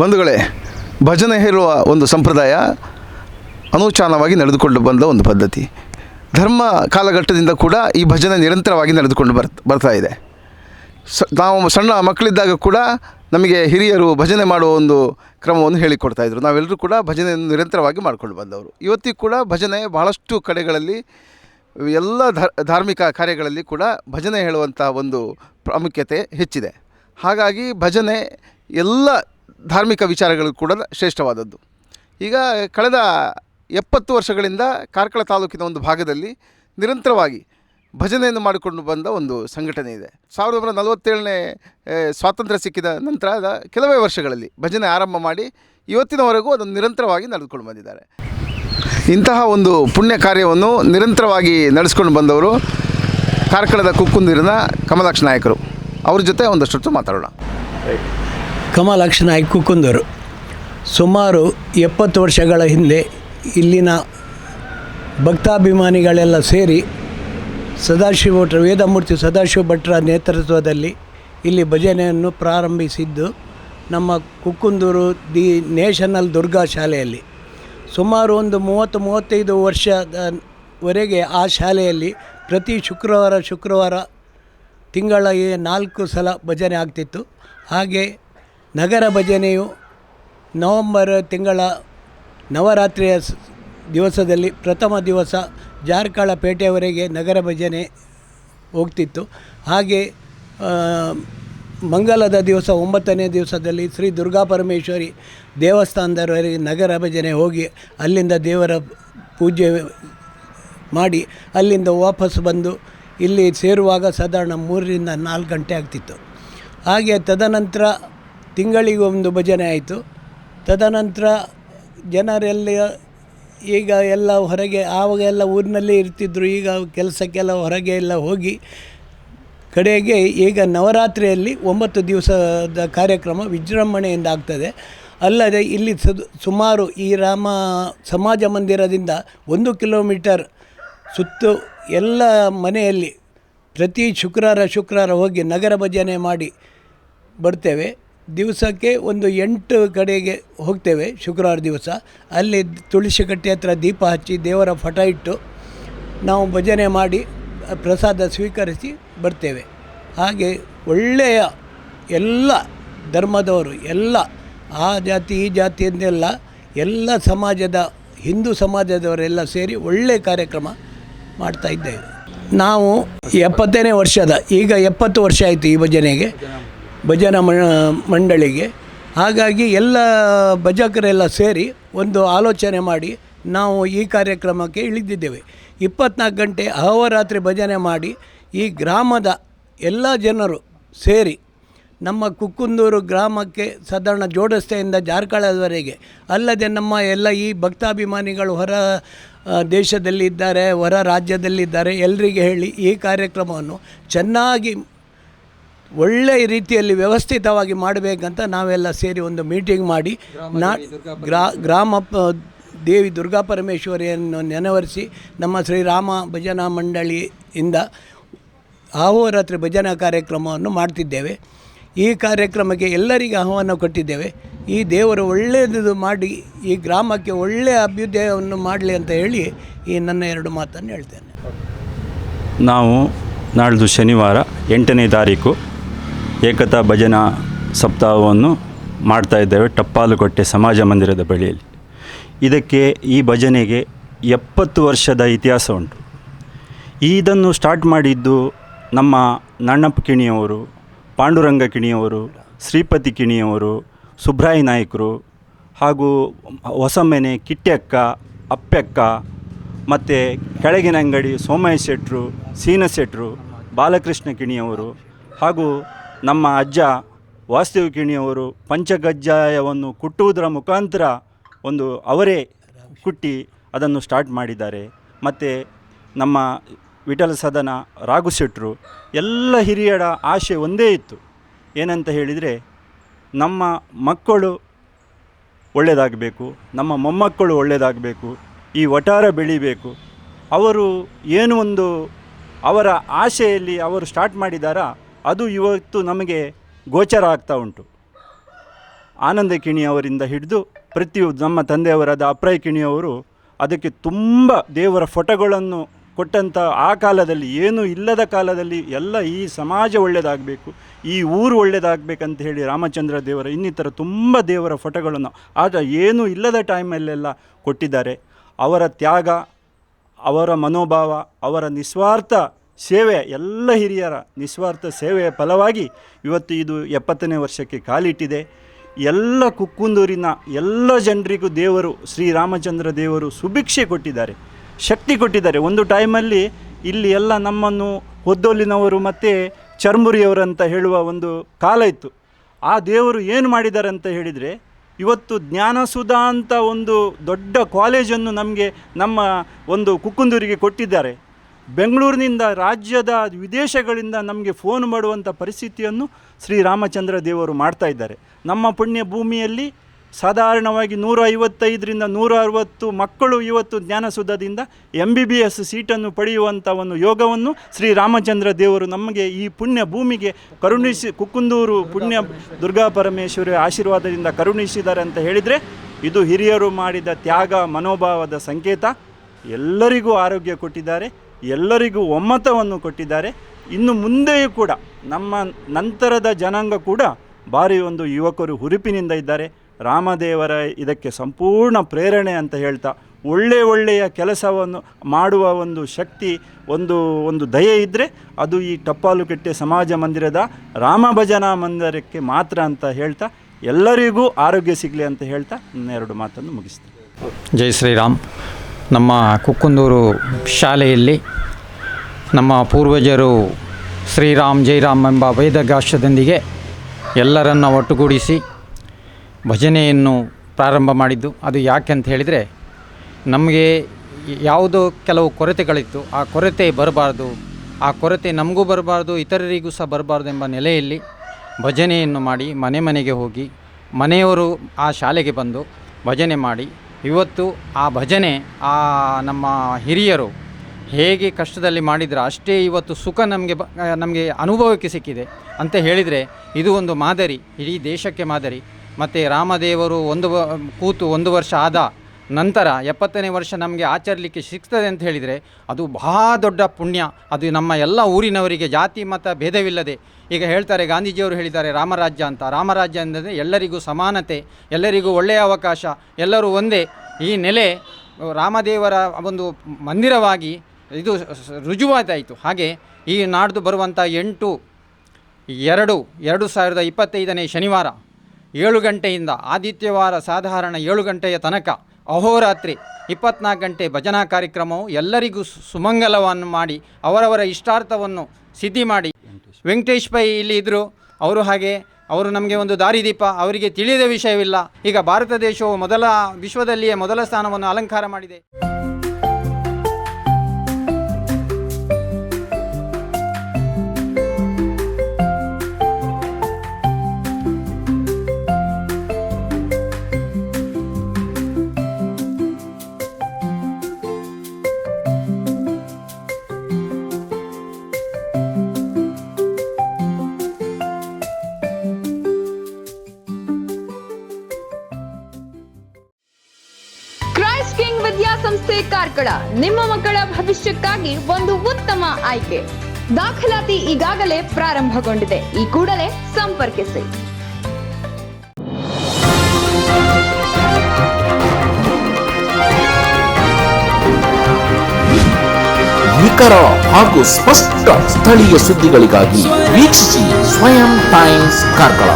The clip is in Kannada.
ಬಂಧುಗಳೇ, ಭಜನೆ ಹೇಳುವ ಒಂದು ಸಂಪ್ರದಾಯ ಅನುಚಾನವಾಗಿ ನಡೆದುಕೊಂಡು ಬಂದ ಒಂದು ಪದ್ಧತಿ. ಧರ್ಮ ಕಾಲಘಟ್ಟದಿಂದ ಕೂಡ ಈ ಭಜನೆ ನಿರಂತರವಾಗಿ ನಡೆದುಕೊಂಡು ಬರ್, ಬರ್ತಾ ಇದೆ. ಸ, ನಾವು ಸಣ್ಣ ಮಕ್ಕಳಿದ್ದಾಗ ಕೂಡ ನಮಗೆ ಹಿರಿಯರು ಭಜನೆ ಮಾಡುವ ಒಂದು ಕ್ರಮವನ್ನು ಹೇಳಿಕೊಡ್ತಾ ಇದ್ರು. ನಾವೆಲ್ಲರೂ ಕೂಡ ಭಜನೆಯನ್ನು ನಿರಂತರವಾಗಿ ಮಾಡಿಕೊಂಡು ಬಂದವರು. ಇವತ್ತಿಗೂ ಕೂಡ ಭಜನೆ ಬಹಳಷ್ಟು ಕಡೆಗಳಲ್ಲಿ, ಎಲ್ಲ ಧಾರ್ ಧಾರ್ಮಿಕ ಕಾರ್ಯಗಳಲ್ಲಿ ಕೂಡ ಭಜನೆ ಹೇಳುವಂಥ ಒಂದು ಪ್ರಾಮುಖ್ಯತೆ ಹೆಚ್ಚಿದೆ. ಹಾಗಾಗಿ ಭಜನೆ ಎಲ್ಲ ಧಾರ್ಮಿಕ ವಿಚಾರಗಳು ಕೂಡ ಶ್ರೇಷ್ಠವಾದದ್ದು. ಈಗ ಕಳೆದ ಎಪ್ಪತ್ತು ವರ್ಷಗಳಿಂದ ಕಾರ್ಕಳ ತಾಲೂಕಿನ ಒಂದು ಭಾಗದಲ್ಲಿ ನಿರಂತರವಾಗಿ ಭಜನೆಯನ್ನು ಮಾಡಿಕೊಂಡು ಬಂದ ಒಂದು ಸಂಘಟನೆ ಇದೆ. ಸಾವಿರದ ಒಂಬೈನೂರ ನಲವತ್ತೇಳನೇ ಸ್ವಾತಂತ್ರ್ಯ ಸಿಕ್ಕಿದ ನಂತರದ ಕೆಲವೇ ವರ್ಷಗಳಲ್ಲಿ ಭಜನೆ ಆರಂಭ ಮಾಡಿ ಇವತ್ತಿನವರೆಗೂ ಅದನ್ನು ನಿರಂತರವಾಗಿ ನಡೆದುಕೊಂಡು ಬಂದಿದ್ದಾರೆ. ಇಂತಹ ಒಂದು ಪುಣ್ಯ ಕಾರ್ಯವನ್ನು ನಿರಂತರವಾಗಿ ನಡೆಸ್ಕೊಂಡು ಬಂದವರು ಕಾರ್ಕಳದ ಕುಕ್ಕುಂದಿರಿನ ಕಮಲಾಕ್ಷ ನಾಯಕರು. ಅವ್ರ ಜೊತೆ ಒಂದಷ್ಟು ಮಾತಾಡೋಣ. ಕಮಲಾಕ್ಷ ನಾಯ್ಕ ಕುಕ್ಕುಂದೂರು ಸುಮಾರು ಎಪ್ಪತ್ತು ವರ್ಷಗಳ ಹಿಂದೆ ಇಲ್ಲಿನ ಭಕ್ತಾಭಿಮಾನಿಗಳೆಲ್ಲ ಸೇರಿ ಸದಾಶಿವ ಭಟ್ರ ವೇದಮೂರ್ತಿ ಸದಾಶಿವ ಭಟ್ರ ನೇತೃತ್ವದಲ್ಲಿ ಇಲ್ಲಿ ಭಜನೆಯನ್ನು ಪ್ರಾರಂಭಿಸಿದ್ದು ನಮ್ಮ ಕುಕ್ಕುಂದೂರು ದಿ ನೇಷನಲ್ ದುರ್ಗಾ ಶಾಲೆಯಲ್ಲಿ. ಸುಮಾರು ಒಂದು ಮೂವತ್ತು ಮೂವತ್ತೈದು ವರ್ಷದವರೆಗೆ ಆ ಶಾಲೆಯಲ್ಲಿ ಪ್ರತಿ ಶುಕ್ರವಾರ ಶುಕ್ರವಾರ ತಿಂಗಳ ನಾಲ್ಕು ಸಲ ಭಜನೆ ಆಗ್ತಿತ್ತು. ಹಾಗೆ ನಗರ ಭಜನೆಯು ನವಂಬರ್ ತಿಂಗಳ ನವರಾತ್ರಿಯ ದಿವಸದಲ್ಲಿ ಪ್ರಥಮ ದಿವಸ ಜಾರ್ಕಾಳ ಪೇಟೆಯವರೆಗೆ ನಗರ ಭಜನೆ ಹೋಗ್ತಿತ್ತು. ಹಾಗೆ ಮಂಗಲದ ದಿವಸ ಒಂಬತ್ತನೇ ದಿವಸದಲ್ಲಿ ಶ್ರೀ ದುರ್ಗಾ ಪರಮೇಶ್ವರಿ ದೇವಸ್ಥಾನದವರೆಗೆ ನಗರ ಭಜನೆ ಹೋಗಿ ಅಲ್ಲಿಂದ ದೇವರ ಪೂಜೆ ಮಾಡಿ ಅಲ್ಲಿಂದ ವಾಪಸ್ ಬಂದು ಇಲ್ಲಿ ಸೇರುವಾಗ ಸಾಧಾರಣ ಮೂರರಿಂದ ನಾಲ್ಕು ಗಂಟೆ ಆಗ್ತಿತ್ತು. ಹಾಗೆ ತದನಂತರ ತಿಂಗಳಿಗೆ ಒಂದು ಭಜನೆ ಆಯಿತು. ತದನಂತರ ಜನರೆಲ್ಲ ಈಗ ಎಲ್ಲ ಹೊರಗೆ, ಆವಾಗ ಎಲ್ಲ ಊರಿನಲ್ಲೇ ಇರ್ತಿದ್ರು. ಈಗ ಕೆಲಸಕ್ಕೆಲ್ಲ ಹೊರಗೆ ಎಲ್ಲ ಹೋಗಿ ಕಡೆಗೆ ಈಗ ನವರಾತ್ರಿಯಲ್ಲಿ ಒಂಬತ್ತು ದಿವಸದ ಕಾರ್ಯಕ್ರಮ ವಿಜೃಂಭಣೆಯಿಂದ ಆಗ್ತದೆ. ಅಲ್ಲದೆ ಇಲ್ಲಿ ಸುಮಾರು ಈ ರಾಮ ಸಮಾಜ ಮಂದಿರದಿಂದ ಒಂದು ಕಿಲೋಮೀಟರ್ ಸುತ್ತು ಎಲ್ಲ ಮನೆಯಲ್ಲಿ ಪ್ರತಿ ಶುಕ್ರವಾರ ಶುಕ್ರವಾರ ಹೋಗಿ ನಗರ ಭಜನೆ ಮಾಡಿ ಬರ್ತೇವೆ. ದಿವಸಕ್ಕೆ ಒಂದು ಎಂಟು ಕಡೆಗೆ ಹೋಗ್ತೇವೆ, ಶುಕ್ರವಾರ ದಿವಸ. ಅಲ್ಲಿ ತುಳಸಿ ಕಟ್ಟೆ ಹತ್ರ ದೀಪ ಹಚ್ಚಿ ದೇವರ ಫಟ ಇಟ್ಟು ನಾವು ಭಜನೆ ಮಾಡಿ, ಪ್ರಸಾದ ಸ್ವೀಕರಿಸಿ ಬರ್ತೇವೆ. ಹಾಗೆ ಒಳ್ಳೆಯ ಎಲ್ಲ ಧರ್ಮದವರು, ಎಲ್ಲ ಆ ಜಾತಿ, ಈ ಜಾತಿ ಎಲ್ಲ ಸಮಾಜದ, ಹಿಂದೂ ಸಮಾಜದವರೆಲ್ಲ ಸೇರಿ ಒಳ್ಳೆಯ ಕಾರ್ಯಕ್ರಮ ಮಾಡ್ತಾ ಇದ್ದೇವೆ. ನಾವು ಎಪ್ಪತ್ತನೇ ವರ್ಷದ, ಈಗ ಎಪ್ಪತ್ತು ವರ್ಷ ಆಯಿತು ಈ ಭಜನೆಗೆ. ಭಜನಾ ಮಂಡಳಿಗೆ. ಹಾಗಾಗಿ ಎಲ್ಲ ಭಜಕರೆಲ್ಲ ಸೇರಿ ಒಂದು ಆಲೋಚನೆ ಮಾಡಿ ನಾವು ಈ ಕಾರ್ಯಕ್ರಮಕ್ಕೆ ಇಳಿದಿದ್ದೇವೆ. ಇಪ್ಪತ್ನಾಲ್ಕು ಗಂಟೆ ಅಹೋರಾತ್ರಿ ಭಜನೆ ಮಾಡಿ ಈ ಗ್ರಾಮದ ಎಲ್ಲ ಜನರು ಸೇರಿ ನಮ್ಮ ಕುಕ್ಕುಂದೂರು ಗ್ರಾಮಕ್ಕೆ ಸಾಧಾರಣ ಜೋಡಸ್ತೆಯಿಂದ ಜಾರ್ಕಳದವರೆಗೆ, ಅಲ್ಲದೆ ನಮ್ಮ ಎಲ್ಲ ಈ ಭಕ್ತಾಭಿಮಾನಿಗಳು ಹೊರ ದೇಶದಲ್ಲಿದ್ದಾರೆ, ಹೊರ ರಾಜ್ಯದಲ್ಲಿದ್ದಾರೆ ಎಲ್ಲರಿಗೆ ಹೇಳಿ ಈ ಕಾರ್ಯಕ್ರಮವನ್ನು ಚೆನ್ನಾಗಿ ಒಳ್ಳೆಯ ರೀತಿಯಲ್ಲಿ ವ್ಯವಸ್ಥಿತವಾಗಿ ಮಾಡಬೇಕಂತ ನಾವೆಲ್ಲ ಸೇರಿ ಒಂದು ಮೀಟಿಂಗ್ ಮಾಡಿ ನಾ ಗ್ರಾ ಗ್ರಾಮ ಪ- ದೇವಿ ದುರ್ಗಾ ಪರಮೇಶ್ವರಿಯನ್ನು ನೆನವರಿಸಿ ನಮ್ಮ ಶ್ರೀರಾಮ ಭಜನಾ ಮಂಡಳಿಯಿಂದ ಅಹೋರಾತ್ರಿ ಭಜನಾ ಕಾರ್ಯಕ್ರಮವನ್ನು ಮಾಡ್ತಿದ್ದೇವೆ. ಈ ಕಾರ್ಯಕ್ರಮಕ್ಕೆ ಎಲ್ಲರಿಗೆ ಆಹ್ವಾನ ಕೊಟ್ಟಿದ್ದೇವೆ. ಈ ದೇವರು ಒಳ್ಳೆಯದು ಮಾಡಿ ಈ ಗ್ರಾಮಕ್ಕೆ ಒಳ್ಳೆಯ ಅಭ್ಯುದಯವನ್ನು ಮಾಡಲಿ ಅಂತ ಹೇಳಿ ಈ ನನ್ನ ಎರಡು ಮಾತನ್ನು ಹೇಳ್ತೇನೆ. ನಾವು ನಾಳ್ದು ಶನಿವಾರ ಎಂಟನೇ ತಾರೀಕು ಏಕತಾ ಭಜನಾ ಸಪ್ತಾಹವನ್ನು ಮಾಡ್ತಾ ಇದ್ದೇವೆ ಟಪ್ಪಾಲುಕೊಟ್ಟೆ ಸಮಾಜ ಮಂದಿರದ ಬಳಿಯಲ್ಲಿ. ಇದಕ್ಕೆ ಈ ಭಜನೆಗೆ ಎಪ್ಪತ್ತು ವರ್ಷದ ಇತಿಹಾಸ ಉಂಟು. ಇದನ್ನು ಸ್ಟಾರ್ಟ್ ಮಾಡಿದ್ದು ನಮ್ಮ ನಣ್ಣಪ್ಪ ಕಿಣಿಯವರು, ಪಾಂಡುರಂಗ ಕಿಣಿಯವರು, ಶ್ರೀಪತಿ ಕಿಣಿಯವರು, ಸುಬ್ರಾಯಿ ನಾಯಕರು ಹಾಗೂ ಹೊಸಮನೆ ಕಿಟ್ಟೆಕ್ಕ ಅಪ್ಪೆಕ್ಕ ಮತ್ತು ಕೆಳಗಿನ ಅಂಗಡಿ ಸೋಮಯ್ಯ ಶೆಟ್ರು, ಸೀನ ಶೆಟ್ರು, ಬಾಲಕೃಷ್ಣ ಕಿಣಿಯವರು ಹಾಗೂ ನಮ್ಮ ಅಜ್ಜ ವಾಸುದೇವ ಕಿಣಿಯವರು ಪಂಚಗಜ್ಜಾಯವನ್ನು ಕುಟ್ಟುವುದರ ಮುಖಾಂತರ ಒಂದು ಅವರೇ ಕುಟ್ಟಿ ಅದನ್ನು ಸ್ಟಾರ್ಟ್ ಮಾಡಿದ್ದಾರೆ. ಮತ್ತು ನಮ್ಮ ವಿಠಲ ಸದನ ರಾಘು ಶೆಟ್ಟರು ಎಲ್ಲ ಹಿರಿಯರ ಆಶೆ ಒಂದೇ ಇತ್ತು. ಏನಂತ ಹೇಳಿದರೆ, ನಮ್ಮ ಮಕ್ಕಳು ಒಳ್ಳೆಯದಾಗಬೇಕು ನಮ್ಮ ಮೊಮ್ಮಕ್ಕಳು ಒಳ್ಳೆಯದಾಗಬೇಕು ಈ ವಟಾರ ಬೆಳಿಬೇಕು. ಅವರು ಏನು ಒಂದು ಅವರ ಆಶೆಯಲ್ಲಿ ಅವರು ಸ್ಟಾರ್ಟ್ ಮಾಡಿದಾರ ಅದು ಇವತ್ತು ನಮಗೆ ಗೋಚರ ಆಗ್ತಾ ಉಂಟು. ಆನಂದ ಕಿಣಿಯವರಿಂದ ಹಿಡಿದು ಪ್ರತಿಯೊ ನಮ್ಮ ತಂದೆಯವರಾದ ಅಪ್ರಾಯ ಕಿಣಿಯವರು ಅದಕ್ಕೆ ತುಂಬ ದೇವರ ಫೋಟೋಗಳನ್ನು ಕೊಟ್ಟಂಥ ಆ ಕಾಲದಲ್ಲಿ ಏನೂ ಇಲ್ಲದ ಕಾಲದಲ್ಲಿ ಎಲ್ಲ ಈ ಸಮಾಜ ಒಳ್ಳೆಯದಾಗಬೇಕು ಈ ಊರು ಒಳ್ಳೆಯದಾಗಬೇಕಂತ ಹೇಳಿ ರಾಮಚಂದ್ರ ದೇವರ ಇನ್ನಿತರ ತುಂಬ ದೇವರ ಫೋಟೋಗಳನ್ನು ಆದರೆ ಏನೂ ಇಲ್ಲದ ಟೈಮಲ್ಲೆಲ್ಲ ಕೊಟ್ಟಿದ್ದಾರೆ. ಅವರ ತ್ಯಾಗ, ಅವರ ಮನೋಭಾವ, ಅವರ ನಿಸ್ವಾರ್ಥ ಸೇವೆ, ಎಲ್ಲ ಹಿರಿಯರ ನಿಸ್ವಾರ್ಥ ಸೇವೆಯ ಫಲವಾಗಿ ಇವತ್ತು ಇದು ಎಪ್ಪತ್ತನೇ ವರ್ಷಕ್ಕೆ ಕಾಲಿಟ್ಟಿದೆ. ಎಲ್ಲ ಕುಕ್ಕುಂದೂರಿನ ಎಲ್ಲ ಜನರಿಗೂ ದೇವರು ಶ್ರೀರಾಮಚಂದ್ರ ದೇವರು ಸುಭಿಕ್ಷೆ ಕೊಟ್ಟಿದ್ದಾರೆ. ಶಕ್ತಿ ಕೊಟ್ಟಿದ್ದಾರೆ. ಒಂದು ಟೈಮಲ್ಲಿ ಇಲ್ಲಿ ಎಲ್ಲ ನಮ್ಮನ್ನು ಹೊದ್ದೋಲಿನವರು ಮತ್ತು ಚರ್ಮುರಿಯವರಂತ ಹೇಳುವ ಒಂದು ಕಾಲ ಇತ್ತು. ಆ ದೇವರು ಏನು ಮಾಡಿದ್ದಾರೆ ಅಂತ ಹೇಳಿದರೆ, ಇವತ್ತು ಜ್ಞಾನಸುಧಾ ಅಂತ ಒಂದು ದೊಡ್ಡ ಕಾಲೇಜನ್ನು ನಮಗೆ ನಮ್ಮ ಒಂದು ಕುಕ್ಕುಂದೂರಿಗೆ ಕೊಟ್ಟಿದ್ದಾರೆ. ಬೆಂಗಳೂರಿನಿಂದ ರಾಜ್ಯದ ವಿದೇಶಗಳಿಂದ ನಮಗೆ ಫೋನ್ ಮಾಡುವಂಥ ಪರಿಸ್ಥಿತಿಯನ್ನು ಶ್ರೀರಾಮಚಂದ್ರ ದೇವರು ಮಾಡ್ತಾ ಇದ್ದಾರೆ. ನಮ್ಮ ಪುಣ್ಯ ಭೂಮಿಯಲ್ಲಿ ಸಾಧಾರಣವಾಗಿ ನೂರ ಐವತ್ತೈದರಿಂದ ನೂರ ಅರವತ್ತು ಮಕ್ಕಳು ಇವತ್ತು ಜ್ಞಾನಸುಧದಿಂದ ಎಂ ಬಿ ಬಿ ಎಸ್ ಸೀಟನ್ನು ಪಡೆಯುವಂಥ ಒಂದು ಯೋಗವನ್ನು ಶ್ರೀರಾಮಚಂದ್ರ ದೇವರು ನಮಗೆ ಈ ಪುಣ್ಯ ಭೂಮಿಗೆ ಕರುಣಿಸಿ ಕುಕ್ಕುಂದೂರು ಪುಣ್ಯ ದುರ್ಗಾ ಪರಮೇಶ್ವರಿ ಆಶೀರ್ವಾದದಿಂದ ಕರುಣಿಸಿದ್ದಾರೆ ಅಂತ ಹೇಳಿದರೆ ಇದು ಹಿರಿಯರು ಮಾಡಿದ ತ್ಯಾಗ ಮನೋಭಾವದ ಸಂಕೇತ. ಎಲ್ಲರಿಗೂ ಆರೋಗ್ಯ ಕೊಟ್ಟಿದ್ದಾರೆ. ಎಲ್ಲರಿಗೂ ಒಮ್ಮತವನ್ನು ಕೊಟ್ಟಿದ್ದಾರೆ. ಇನ್ನು ಮುಂದೆಯೂ ಕೂಡ ನಮ್ಮ ನಂತರದ ಜನಾಂಗ ಕೂಡ ಭಾರಿ ಒಂದು ಯುವಕರು ಹುರುಪಿನಿಂದ ಇದ್ದಾರೆ. ರಾಮದೇವರ ಇದಕ್ಕೆ ಸಂಪೂರ್ಣ ಪ್ರೇರಣೆ ಅಂತ ಹೇಳ್ತಾ ಒಳ್ಳೆ ಒಳ್ಳೆಯ ಕೆಲಸವನ್ನು ಮಾಡುವ ಒಂದು ಶಕ್ತಿ, ಒಂದು ಒಂದು ದಯೆ ಇದ್ದರೆ ಅದು ಈ ಟಪ್ಪಾಲುಕೆಟ್ಟೆ ಸಮಾಜ ಮಂದಿರದ ರಾಮ ಭಜನಾ ಮಂದಿರಕ್ಕೆ ಮಾತ್ರ ಅಂತ ಹೇಳ್ತಾ ಎಲ್ಲರಿಗೂ ಆರೋಗ್ಯ ಸಿಗಲಿ ಅಂತ ಹೇಳ್ತಾ ಎರಡು ಮಾತನ್ನು ಮುಗಿಸ್ತೀನಿ. ಜೈ ಶ್ರೀರಾಮ್. ನಮ್ಮ ಕುಕ್ಕುಂದೂರು ಶಾಲೆಯಲ್ಲಿ ನಮ್ಮ ಪೂರ್ವಜರು ಶ್ರೀರಾಮ್ ಜೈರಾಮ್ ಎಂಬ ವೇದಗಾಶದೊಂದಿಗೆ ಎಲ್ಲರನ್ನು ಒಟ್ಟುಗೂಡಿಸಿ ಭಜನೆಯನ್ನು ಪ್ರಾರಂಭ ಮಾಡಿದ್ದು. ಅದು ಯಾಕೆ ಅಂತ ಹೇಳಿದರೆ ನಮಗೆ ಯಾವುದೋ ಕೆಲವು ಕೊರತೆಗಳಿತ್ತು. ಆ ಕೊರತೆ ಬರಬಾರ್ದು. ಆ ಕೊರತೆ ನಮಗೂ ಬರಬಾರ್ದು, ಇತರರಿಗೂ ಸಹ ಬರಬಾರ್ದು ಎಂಬ ನೆಲೆಯಲ್ಲಿ ಭಜನೆಯನ್ನು ಮಾಡಿ ಮನೆ ಮನೆಗೆ ಹೋಗಿ ಮನೆಯವರು ಆ ಶಾಲೆಗೆ ಬಂದು ಭಜನೆ ಮಾಡಿ ಇವತ್ತು ಆ ಭಜನೆ ಆ ನಮ್ಮ ಹಿರಿಯರು ಹೇಗೆ ಕಷ್ಟದಲ್ಲಿ ಮಾಡಿದ್ರೆ, ಅಷ್ಟೇ ಇವತ್ತು ಸುಖ ನಮಗೆ ನಮಗೆ ಅನುಭವಕ್ಕೆ ಸಿಕ್ಕಿದೆ ಅಂತ ಹೇಳಿದರೆ ಇದು ಒಂದು ಮಾದರಿ, ಇಡೀ ದೇಶಕ್ಕೆ ಮಾದರಿ. ಮತ್ತು ರಾಮದೇವರು ಒಂದು ಕೂತು ಒಂದು ವರ್ಷ ಆದ ನಂತರ ಎಪ್ಪತ್ತನೇ ವರ್ಷ ನಮಗೆ ಆಚರಿಸಲಿಕ್ಕೆ ಸಿಗ್ತದೆ ಅಂತ ಹೇಳಿದರೆ ಅದು ಬಹಳ ದೊಡ್ಡ ಪುಣ್ಯ. ಅದು ನಮ್ಮ ಎಲ್ಲ ಊರಿನವರಿಗೆ ಜಾತಿ, ಮತ ಭೇದವಿಲ್ಲದೆ. ಈಗ ಹೇಳ್ತಾರೆ, ಗಾಂಧೀಜಿಯವರು ಹೇಳಿದ್ದಾರೆ, ರಾಮರಾಜ್ಯ ಅಂತ. ರಾಮರಾಜ್ಯ ಅಂದರೆ ಎಲ್ಲರಿಗೂ ಸಮಾನತೆ, ಎಲ್ಲರಿಗೂ ಒಳ್ಳೆಯ ಅವಕಾಶ, ಎಲ್ಲರೂ ಒಂದೇ. ಈ ನೆಲೆ ರಾಮದೇವರ ಒಂದು ಮಂದಿರವಾಗಿ ಇದು ರುಜುವಾದಾಯಿತು ಹಾಗೆ ಈ ನಾಡ್ದು ಬರುವಂಥ ಎಂಟು, ಎರಡು ಎರಡು ಸಾವಿರದ ಇಪ್ಪತ್ತೈದನೇ ಶನಿವಾರ ಏಳು ಗಂಟೆಯಿಂದ ಆದಿತ್ಯವಾರ ಸಾಧಾರಣ ಏಳು ಗಂಟೆಯ ತನಕ ಅಹೋರಾತ್ರಿ ಇಪ್ಪತ್ನಾಲ್ಕು ಗಂಟೆ ಭಜನಾ ಕಾರ್ಯಕ್ರಮವು ಎಲ್ಲರಿಗೂ ಸುಮಂಗಲವನ್ನು ಮಾಡಿ ಅವರವರ ಇಷ್ಟಾರ್ಥವನ್ನು ಸಿದ್ಧಿ ಮಾಡಿ. ವೆಂಕಟೇಶ್ ಪೈ ಇಲ್ಲಿ ಇದ್ದರು ಅವರು ಹಾಗೆ, ಅವರು ನಮಗೆ ಒಂದು ದಾರಿದೀಪ, ಅವರಿಗೆ ತಿಳಿದ ವಿಷಯವಿಲ್ಲ. ಈಗ ಭಾರತ ದೇಶವು ಮೊದಲ, ವಿಶ್ವದಲ್ಲಿಯೇ ಮೊದಲ ಸ್ಥಾನವನ್ನು ಅಲಂಕಾರ ಮಾಡಿದೆ. ವಿದ್ಯಾಸಂಸ್ಥೆ ಕಾರ್ಕಳ. ನಿಮ್ಮ ಮಕ್ಕಳ ಭವಿಷ್ಯಕ್ಕಾಗಿ ಒಂದು ಉತ್ತಮ ಆಯ್ಕೆ. ದಾಖಲಾತಿ ಈಗಾಗಲೇ ಪ್ರಾರಂಭಗೊಂಡಿದೆ. ಈ ಕೂಡಲೇ ಸಂಪರ್ಕಿಸಿ. ನಿಖರ ಹಾಗೂ ಸ್ಪಷ್ಟ ಸ್ಥಳೀಯ ಸುದ್ದಿಗಳಿಗಾಗಿ ವೀಕ್ಷಿಸಿ ಸ್ವಯಂ ಟೈಮ್ಸ್ ಕಾರ್ಕಳ.